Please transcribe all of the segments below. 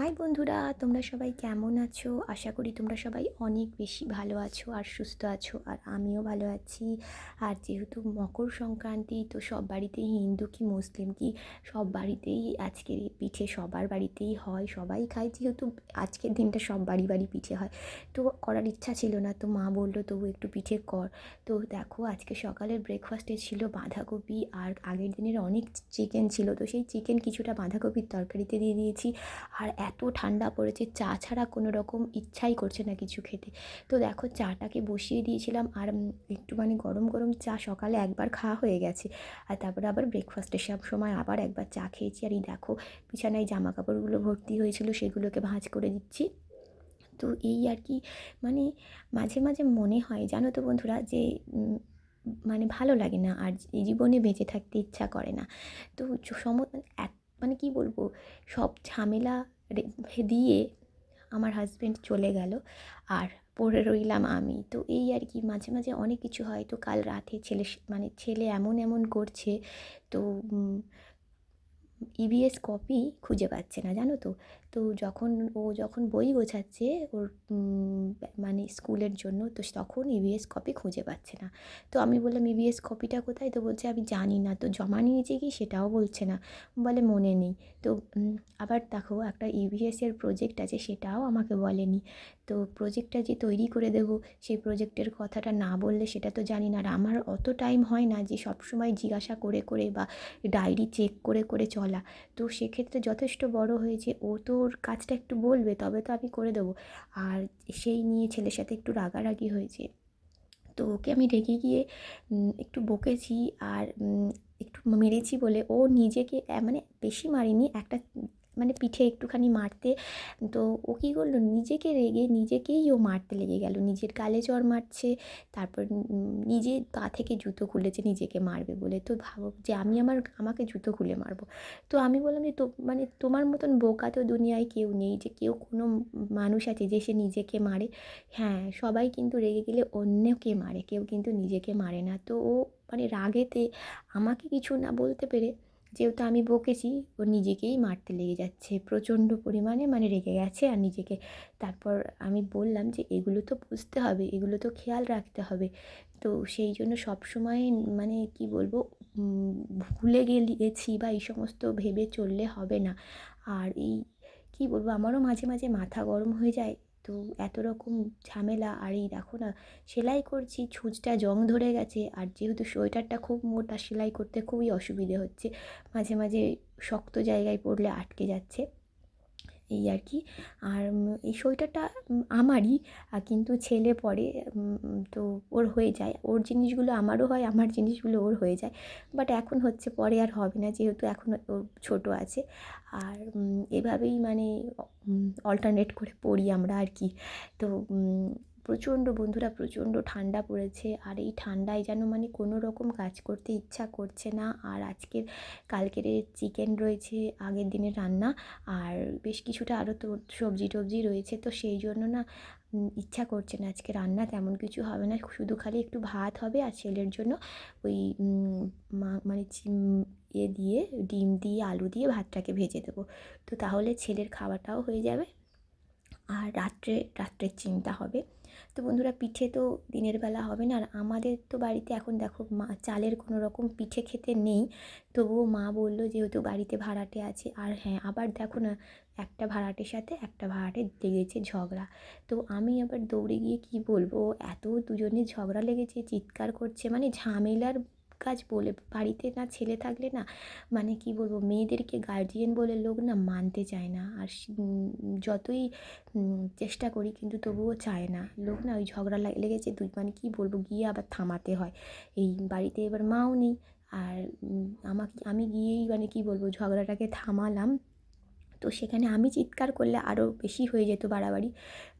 High বন্ধুরা, তোমরা সবাই কেমন আছো? আশা করি তোমরা সবাই অনেক বেশি ভালো আছো আর সুস্থ আছো, আর আমিও ভালো আছি। আর যেহেতু মকর সংক্রান্তি, তো সব বাড়িতেই হিন্দু কি মুসলিম কি সব বাড়িতেই আজকের পিঠে সবার বাড়িতেই হয়, সবাই খায়। যেহেতু আজকের দিনটা সব বাড়ি বাড়ি পিঠে হয়, তো করার ইচ্ছা ছিল না, তো মা বলল, তবু একটু পিঠে কর। তো দেখো, আজকে সকালের ব্রেকফাস্টে ছিল বাঁধাকপি, আর আগের দিনের অনেক চিকেন ছিল, তো সেই চিকেন কিছুটা বাঁধাকপির তরকারিতে দিয়ে দিয়েছি। আর এত ঠান্ডা পড়েছে চা ছাড়া কোনো রকম ইচ্ছাই করছে না কিছু খেতে। তো দেখো চাটাকে বসিয়ে দিয়েছিলাম আর উম, একটু মানে গরম গরম চা সকালে একবার খাওয়া হয়ে গেছে। আর তারপরে আবার ব্রেকফাস্টের সব সময় আবার একবার চা খেয়েছি। আর এই দেখো বিছানায় জামা কাপড়গুলো ভর্তি হয়েছিল সেগুলোকে ভাঁজ করে দিচ্ছি। তো এই আর কি মানে মাঝে মাঝে মনে হয় জানো তো বন্ধুরা যে মানে ভালো লাগে না আর জীবনে বেঁচে থাকতে ইচ্ছা করে না। তো সম মানে কি বলব সব ঝামেলা দিয়ে আমার হাজব্যান্ড চলে গেল আর পড়ে রইলাম আমি। তো এই আর কি, মাঝে মাঝে অনেক কিছু হয়। তো কাল রাতে ছেলে মানে ছেলে এমন এমন করছে, তো ইবিএস কপি খুঁজে পাচ্ছে না, জানো তো? তো যখন ও যখন বই গোছাচ্ছে ওর মানে স্কুলের জন্য, তো তখন ইভিএস কপি খুঁজে পাচ্ছে না। তো আমি বললাম ইভিএস কপিটা কোথায়? তো বলছে, আমি জানি না। তো জমা নিয়েছে কি সেটাও বলছে না। বলে, মনে নেই। তো আবার দেখো, একটা ইভিএসের প্রজেক্ট আছে, সেটাও আমাকে বলেনি। তো প্রজেক্টটা যে তৈরি করে দেবো, সেই প্রজেক্টের কথাটা না বললে সেটা তো জানি না। আর আমার অত টাইম হয় না যে সবসময় জিজ্ঞাসা করে করে বা ডায়েরি চেক করে করে চলা। তো সেক্ষেত্রে যথেষ্ট বড় হয়েছে। ও তো ওর কাজটা একটু বলবে, তবে তো আমি করে দেবো। আর সেই নিয়ে ছেলের সাথে একটু রাগারাগি হয়েছে। তো ওকে আমি রেগে গিয়ে একটু বকেছি আর একটু মেরেছি বলে ও নিজেকে মানে বেশি মারিনি, একটা মানে পিঠে একটুখানি মারতে। তো ও কী করল? নিজেকে রেগে নিজেকেই ও মারতে লেগে গেল। নিজের গালে চড় মারছে, তারপর নিজে পা থেকে জুতো খুলেছে, নিজেকে মারবে বলে। তো ভাবো যে আমি আমার, আমাকে জুতো খুলে মারবো। তো আমি বললাম যে, তো মানে তোমার মতন বোকা তো দুনিয়ায় কেউ নেই যে কেউ কোনো মানুষ আছে যে সে নিজেকে মারে? হ্যাঁ সবাই কিন্তু রেগে গেলে অন্যকে মারে। কেউ কিন্তু নিজেকে মারে না। তো ও মানে রাগেতে আমাকে কিছু না বলতে পেরে যেহেতু আমি বকেছি, ও নিজেকেই মারতে লেগে যাচ্ছে, প্রচণ্ড পরিমাণে মানে রেগে গেছে আর নিজেকে। তারপর আমি বললাম যে, এগুলো তো বুঝতে হবে, এগুলো তো খেয়াল রাখতে হবে। তো সেই জন্য সবসময় মানে কি বলব ভুলে গেছি বা এই সমস্ত ভেবে চললে হবে না। আর এই কি বলব, আমারও মাঝে মাঝে মাথা গরম হয়ে যায়। তো এত রকম ঝামেলা, আর এই দেখো না, সেলাই করছি, ছুঁচটা জং ধরে গেছে, আর যেহেতু সোয়েটারটা খুব মোটা, সেলাই করতে খুবই অসুবিধে হচ্ছে, মাঝে মাঝে শক্ত জায়গায় পড়লে আটকে যাচ্ছে। এই আর কি। আর এই সোয়েটারটা আমারই কিন্তু ছেলে পরে তো ওর হয়ে যায়। ওর জিনিসগুলো আমারও হয়, আমার জিনিসগুলো ওর হয়ে যায়। বাট এখন হচ্ছে পরে আর হবে না, যেহেতু এখন ওর ছোটো আছে। আর এভাবেই মানে অল্টারনেট করে পড়ি আমরা আর কি। তো প্রচণ্ড বন্ধুরা, প্রচণ্ড ঠান্ডা পড়েছে। আর এই ঠান্ডায় যেন মানে কোনো রকম কাজ করতে ইচ্ছা করছে না। আর আজকের, কালকের চিকেন রয়েছে, আগের দিনের রান্না। আর বেশ কিছুটা আরও তো সবজি টবজি রয়েছে। তো সেই জন্য না ইচ্ছা করছে না আজকে রান্না। তেমন কিছু হবে না। শুধু খালি একটু ভাত হবে আর ছেলের জন্য ওই মানে এ দিয়ে, ডিম দিয়ে, আলু দিয়ে ভাতটাকে ভেজে দেবো। তো তাহলে ছেলের খাওয়াটাও হয়ে যাবে। আর রাত্রে, রাত্রের চিন্তা হবে। তো বন্ধুরা পিঠে তো দিনের বেলা হবে না আর আমাদের তো বাড়িতে এখন দেখো মা, চালের কোনো রকম পিঠে খেতে নেই। তবুও মা বলল যেহেতু বাড়িতে ভাড়াটে আছে, আর হ্যাঁ আবার দেখো না, একটা ভাড়াটের সাথে একটা ভাড়াটে লেগেছে ঝগড়া। তো আমি আবার দৌড়ে গিয়ে কি বলব, এত দুজনে ঝগড়া লেগেছে, চিৎকার করছে মানে ঝামেলার কাজ বলে, বাড়িতে না ছেলে থাকলে না মানে কি বলব, মেয়েদেরকে গার্জিয়ান বলে লোক না মানতে চায় না। আর যতই চেষ্টা করি কিন্তু তবুও চায় না। লোক না ওই ঝগড়া লাগ- লেগেছে দুই মানে কী বলব, গিয়ে আবার থামাতে হয়। এই বাড়িতে এবার মাও নেই। আর আমাকে, আমি গিয়েই মানে কী বলব, ঝগড়াটাকে থামালাম। তো সেখানে আমি চিৎকার করলে আরও বেশি হয়ে যেত বাড়াবাড়ি।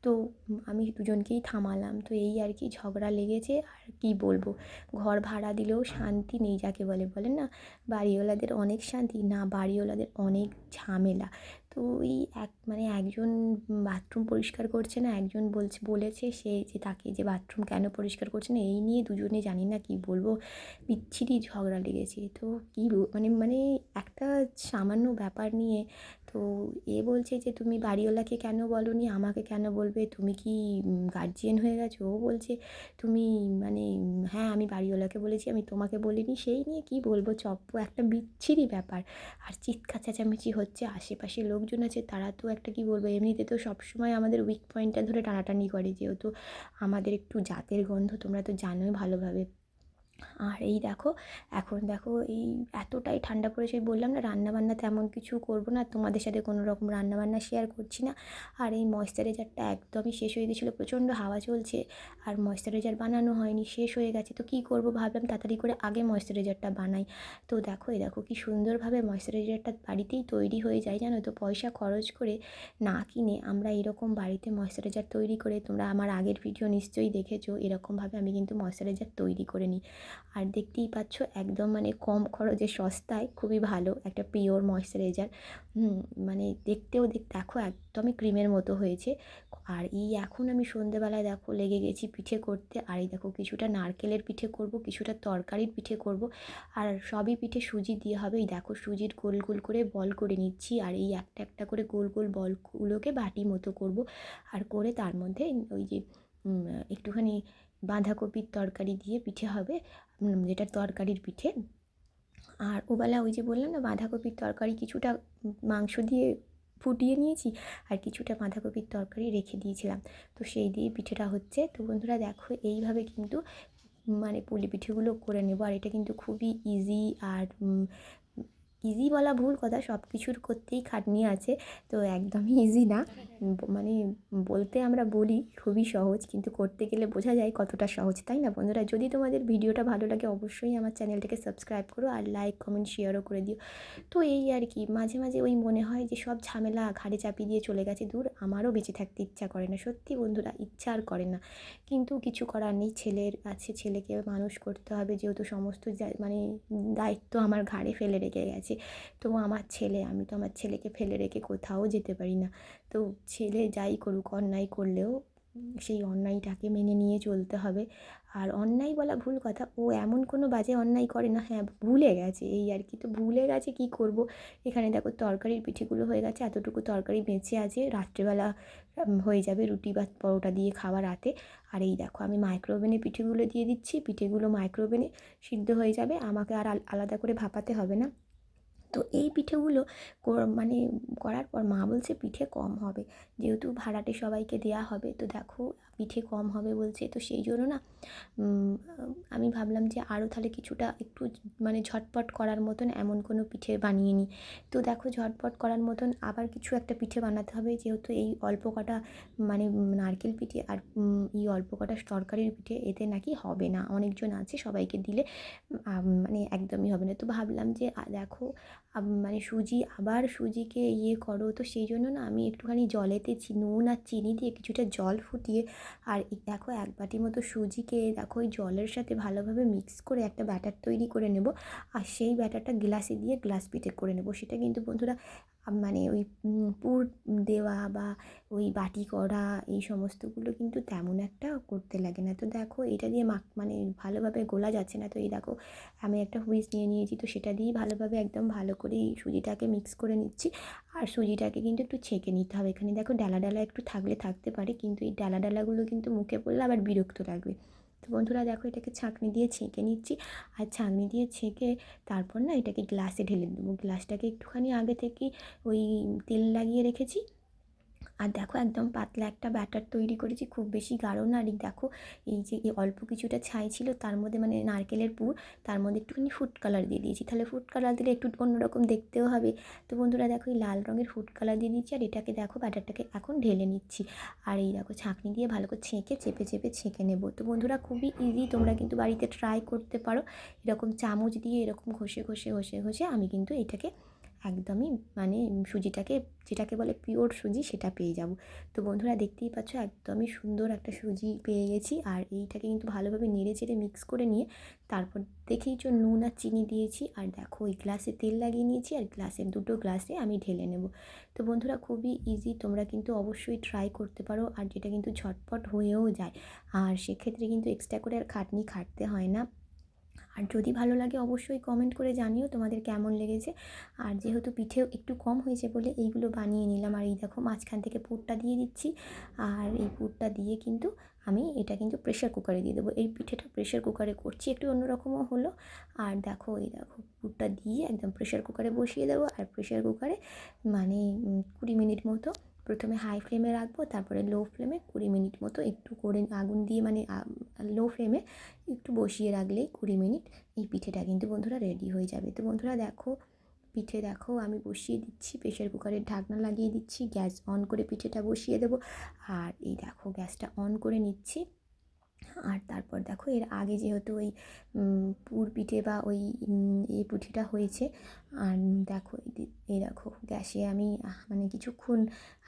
তো আমি দুজনকেই থামালাম। তো এই আর কি ঝগড়া লেগেছে, আর কি বলব? ঘর ভাড়া দিলেও শান্তি নেই যাকে বলে বলেন না? বাড়িওয়ালাদের অনেক শান্তি, না বাড়িওয়ালাদের অনেক ঝামেলা। তো ওই এক মানে একজন বাথরুম পরিষ্কার করছে না, একজন বলছে, বলেছে সে যে তাকে যে বাথরুম কেন পরিষ্কার করছে না, এই নিয়ে দুজনে জানি না কী বলব। বিচ্ছিরি ঝগড়া লেগেছে। তো কী বল- মানে মানে একটা সামান্য ব্যাপার নিয়ে তো এ বলছে যে, তুমি বাড়িওয়ালাকে কেন বলোনি? আমাকে কেন বলবে, তুমি কি গার্জিয়ান হয়ে গেছো? ও বলছে, তুমি মানে হ্যাঁ আমি বাড়িওয়ালাকে বলেছি, আমি তোমাকে বলিনি। সেই নিয়ে কি বলব চপ্প একটা বিচ্ছিরি ব্যাপার। আর চিৎকার চেঁচামেচি হচ্ছে, আশেপাশে লোকজন আছে, তারা তো একটা কি বলব, এমনিতে তো সবসময় আমাদের উইক পয়েন্টটা ধরে টানাটানি করে। যেহেতু আমাদের একটু জাতের গন্ধ, তোমরা তো জানোই ভালোভাবে। আর এই দেখো, এখন দেখো এই এতটাই ঠান্ডা পড়েছে বললাম না রান্নাবান্না তেমন কিছু করব না, তোমাদের সাথে কোনো রকম রান্নাবান্না শেয়ার করছি না। আর এই ময়েশ্চারাইজারটা একদমই শেষ হয়ে গেছিল, প্রচণ্ড হাওয়া চলছে, আর ময়েশ্চারাইজার বানানো হয়নি, শেষ হয়ে গেছে, তো কী করব ভাবলাম তাড়াতাড়ি করে আগে ময়েশ্চারাইজারটা বানাই। তো দেখো, এই দেখো কি সুন্দরভাবে ময়েশ্চারাইজারটা বাড়িতেই তৈরি হয়ে যায়, জানো তো, পয়সা খরচ করে না কিনে আমরা এরকম বাড়িতে ময়েশ্চারাইজার তৈরি করে, তোমরা আমার আগের ভিডিও নিশ্চয়ই দেখেছ, এরকমভাবে আমি কিন্তু ময়েশ্চারাইজার তৈরি করে নিই। আর দেখতেই পাচ্ছ একদম মানে কম খরচে সস্তায়, খুবই ভালো একটা পিওর ময়েশ্চারাইজার। মানে দেখতেও দেখ, দেখো একদমই ক্রিমের মতো হয়েছে। আর এই এখন আমি সন্ধেবেলায় দেখো লেগে গেছি পিঠে করতে। আর এই দেখো কিছুটা নারকেলের পিঠে করব, কিছুটা তরকারির পিঠে করব। আর সবই পিঠে সুজি দিয়ে হবে। এই দেখো সুজির গোল গোল করে বল করে নিচ্ছি। আর এই একটা একটা করে গোল গোল বলগুলোকে বাটি মতো করব। আর করে তার মধ্যে ওই যে একটুখানি বাঁধাকপির তরকারি দিয়ে পিঠে হবে যেটা তরকারির পিঠে। আর ওবেলা ওই যে বললাম না, বাঁধাকপির তরকারি কিছুটা মাংস দিয়ে ফুটিয়ে নিয়েছি, আর কিছুটা বাঁধাকপির তরকারি রেখে দিয়েছিলাম। তো সেই দিয়ে পিঠেটা হচ্ছে। তো বন্ধুরা, দেখো, এইভাবে কিন্তু মানে পুলি পিঠেগুলো করে নেব। আর এটা কিন্তু খুবই ইজি আর ইজি বলা ভুল কথা সব কিছুর করতেই খাটনি আছে। তো একদমই ইজি না। মানে বলতে আমরা বলি খুবই সহজ, কিন্তু করতে গেলে বোঝা যায় কতটা সহজ, তাই না বন্ধুরা? যদি তোমাদের ভিডিওটা ভালো লাগে অবশ্যই আমার চ্যানেলটাকে সাবস্ক্রাইব করো আর লাইক কমেন্ট শেয়ারও করে দিও। তো এই আর কি, মাঝে মাঝে ওই মনে হয় যে সব ঝামেলা ঘাড়ে চাপিয়ে দিয়ে চলে গেছে, দূর আমারও বেঁচে থাকতে ইচ্ছা করে না। সত্যি বন্ধুরা, ইচ্ছা আর করে না। কিন্তু কিছু করার নেই, ছেলের আছে, ছেলেকে মানুষ করতে হবে, যেহেতু সমস্ত মানে দায়িত্ব আমার ঘাড়ে ফেলে রেখে গেছে। আছে তো আমার ছেলে, আমি তো আমার ছেলেকে ফেলে রেখে কোথাও যেতে পারি না। তো ছেলে যাই করুক, অন্যায় করলেও সেই অন্যায়টাকে মেনে নিয়ে চলতে হবে। আর অন্যায় বলা ভুল কথা, ও এমন কোনো বাজে অন্যায় করে না হ্যাঁ ভুলে গেছে এই আর কি। তো ভুলে গেছে কি করব? এখানে দেখো তরকারির পিঠেগুলো হয়ে গেছে, এতটুকু তরকারি বেঁচে আছে, রাত্রেবেলা হয়ে যাবে রুটি বা পরোটা দিয়ে খাওয়া রাতে। আর এই দেখো আমি মাইক্রোওভেনে পিঠেগুলো দিয়ে দিচ্ছি, পিঠেগুলো মাইক্রোওভেনে সিদ্ধ হয়ে যাবে, আমাকে আর আলাদা করে ভাপাতে হবে না। তো এই পিঠেগুলো মানে করার পর মা বলছে পিঠে কম হবে। যেহেতু ভাড়াটে সবাইকে দেওয়া হবে, তো দেখো পিঠে কম হবে বলছে। তো সেই জন্য না আমি ভাবলাম যে আরও তাহলে কিছুটা একটু মানে ঝটপট করার মতন এমন কোনো পিঠে বানিয়ে নিই তো দেখো ঝটপট করার মতন আবার কিছু একটা পিঠে বানাতে হবে। যেহেতু এই অল্প কটা মানে নারকেল পিঠে আর এই অল্প কটা তরকারির পিঠে এতে নাকি হবে না। অনেকজন আছে সবাইকে দিলে মানে একদমই হবে না। তো ভাবলাম যে দেখো মানে সুজি, আবার সুজিকে ইয়ে করো। তো সেই জন্য না আমি একটুখানি জলেতে নুন আর চিনি দিয়ে কিছুটা জল ফুটিয়ে, আর দেখো এক বাটি মতো সুজিকে দেখো ওই জলের সাথে ভালোভাবে মিক্স করে একটা ব্যাটার তৈরি করে নেব। আর সেই ব্যাটারটা গ্লাসে দিয়ে গ্লাস পিঠে করে নেব। সেটা কিন্তু বন্ধুরা মানে ওই পুর দেওয়া বা ওই বাটি করা এই সমস্তগুলো কিন্তু তেমন একটা করতে লাগে না। তো দেখো, এটা দিয়ে মাখ মানে ভালোভাবে গোলা যাচ্ছে না। তো এই দেখো, আমি একটা হুইস নিয়ে নিয়েছি। তো সেটা দিয়েই ভালোভাবে একদম ভালো করে এই সুজিটাকে মিক্স করে নিচ্ছি। আর সুজিটাকে কিন্তু একটু ছেঁকে নিতে হবে। এখানে দেখো, ডালা ডালা একটু থাকলে থাকতে পারে। কিন্তু এই ডালা ডালাগুলো কিন্তু মুখে পড়লে আবার বিরক্ত লাগবে। তো বন্ধুরা দেখো এটাকে ছাঁকনি দিয়ে ছেঁকে নিচ্ছি। আর ছাঁকনি দিয়ে ছেঁকে তারপর না এটাকে গ্লাসে ঢেলে দেবো। গ্লাসটাকে একটুখানি আগে থেকে ওই তেল লাগিয়ে রেখেছি। আর দেখো একদম পাতলা একটা ব্যাটার তৈরি করেছি, খুব বেশি গাঢ় না। আর দেখো, এই যে এই অল্প কিছুটা ছাই ছিল, তার মধ্যে মানে নারকেলের পুর, তার মধ্যে একটুখানি ফুড কালার দিয়ে দিয়েছি। তাহলে ফুড কালার দিলে একটু অন্যরকম দেখতেও হবে। তো বন্ধুরা দেখো, এই লাল রঙের ফুড কালার দিয়ে দিচ্ছি, আর এটাকে দেখো ব্যাটারটাকে এখন ঢেলে নিচ্ছি। আর এই দেখো, ছাঁকনি দিয়ে ভালো করে ছেঁকে, চেপে চেপে ছেঁকে নেব। তো বন্ধুরা, খুবই ইজি তোমরা কিন্তু বাড়িতে ট্রাই করতে পারো। এরকম চামচ দিয়ে এরকম ঘষে ঘষে ঘষে ঘষে আমি কিন্তু এটাকে একদমই মানে সুজিটাকে, যেটাকে বলে পিওর সুজি, সেটা পেয়ে যাব। তো বন্ধুরা দেখতেই পাচ্ছ, একদমই সুন্দর একটা সুজি পেয়ে গেছি। আর এইটাকে কিন্তু ভালোভাবে নেড়ে চেড়ে মিক্স করে নিয়ে তারপর দেখেই চো নুন আর চিনি দিয়েছি। আর দেখো ওই গ্লাসে তেল লাগিয়ে নিয়েছি আর গ্লাসের দুটো গ্লাসে আমি ঢেলে নেব। তো বন্ধুরা খুবই ইজি তোমরা কিন্তু অবশ্যই ট্রাই করতে পারো। আর যেটা কিন্তু ঝটপট হয়েও যায়। আর সেক্ষেত্রে কিন্তু এক্সট্রা করে আর খাটনি খাটতে হয় না। আর যদি ভালো লাগে অবশ্যই কমেন্ট করে জানিও তোমাদের কেমন লেগেছে। আর যেহেতু পিঠেও একটু কম হয়েছে বলে এইগুলো বানিয়ে নিলাম। আর এই দেখো মাঝখান থেকে পুরটা দিয়ে দিচ্ছি। আর এই পুরটা দিয়ে কিন্তু আমি এটা কিন্তু প্রেশার কুকারে দিয়ে দেবো। এই পিঠেটা প্রেশার কুকারে করছি, একটু অন্যরকমও হলো। আর দেখো, এই দেখো পুরটা দিয়ে একদম প্রেশার কুকারে বসিয়ে দেবো। আর প্রেশার কুকারে মানে কুড়ি মিনিট মতো প্রথমে হাই ফ্লেমে রাখব, তারপরে লো ফ্লেমে কুড়ি মিনিট মতো একটু করে আগুন দিয়ে মানে লো ফ্লেমে একটু বসিয়ে রাখলেই কুড়ি মিনিট এই পিঠেটা কিন্তু বন্ধুরা রেডি হয়ে যাবে। তো বন্ধুরা দেখো, পিঠে দেখো আমি বসিয়ে দিচ্ছি প্রেশার কুকারের ঢাকনা লাগিয়ে দিচ্ছি, গ্যাস অন করে পিঠেটা বসিয়ে দেবো। আর এই দেখো গ্যাসটা অন করে নিচ্ছি। আর তারপর দেখো এর আগে যেহেতু ওই পুর পিঠে বা ওই এই পিঠেটা হয়েছে, আর দেখো এই দেখো গ্যাসে আমি মানে কিছুক্ষণ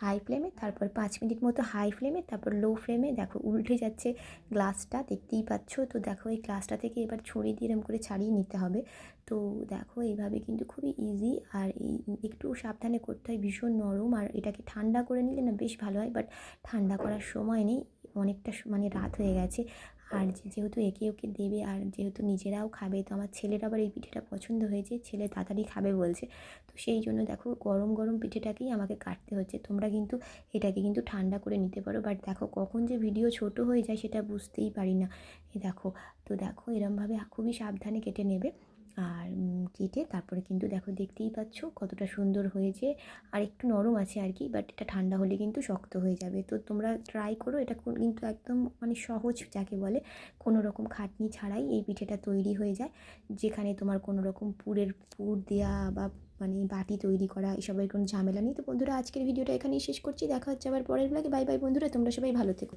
হাই ফ্লেমে তারপর পাঁচ মিনিট মতো হাই ফ্লেমে তারপর লো ফ্লেমে দেখো উল্টে যাচ্ছে গ্লাসটা দেখতেই পাচ্ছ? তো দেখো এই গ্লাসটা থেকে এবার ছড়িয়ে দিয়ে এরম করে ছাড়িয়ে নিতে হবে। তো দেখো এইভাবে কিন্তু খুবই ইজি আর এই একটু সাবধানে করতে হয়। ভীষণ নরম আর এটাকে ঠান্ডা করে নিলে না বেশ ভালো হয় বাট ঠান্ডা করার সময় নেই। অনেকটা মানে রাত হয়ে গেছে। আর যেহেতু একে ওকে দেবে আর যেহেতু নিজেরাও খাবে, তো আমার ছেলের আবার এই পিঠেটা পছন্দ হয়েছে, ছেলে তাড়াতাড়ি খাবে বলছে। তো সেই জন্য দেখো গরম গরম পিঠেটাকেই আমাকে কাটতে হচ্ছে। তোমরা কিন্তু এটাকে কিন্তু ঠান্ডা করে নিতে পারো। বাট দেখো কখন যে ভিডিও ছোট হয়ে যায় সেটা বুঝতেই পারি না। এ দেখো, তো দেখো এরমভাবে খুবই সাবধানে কেটে নেবে। আর কেটে তারপরে কিন্তু দেখো দেখতেই পাচ্ছ কতটা সুন্দর হয়েছে। আর একটু নরম আছে আর কি বাট এটা ঠান্ডা হলে কিন্তু শক্ত হয়ে যাবে। তো তোমরা ট্রাই করো, এটা কিন্তু একদম মানে সহজ যাকে বলে, কোনো রকম খাটনি ছাড়াই এই পিঠেটা তৈরি হয়ে যায়। যেখানে তোমার কোনো রকম পুরের, পুর দেওয়া বা মানে বাটি তৈরি করা, এসবের কোনো ঝামেলা নেই। তো বন্ধুরা, আজকের ভিডিওটা এখানেই শেষ করছি। দেখা হচ্ছে আবার পরের ব্লগে বাই বাই বন্ধুরা, তোমরা সবাই ভালো থেকো।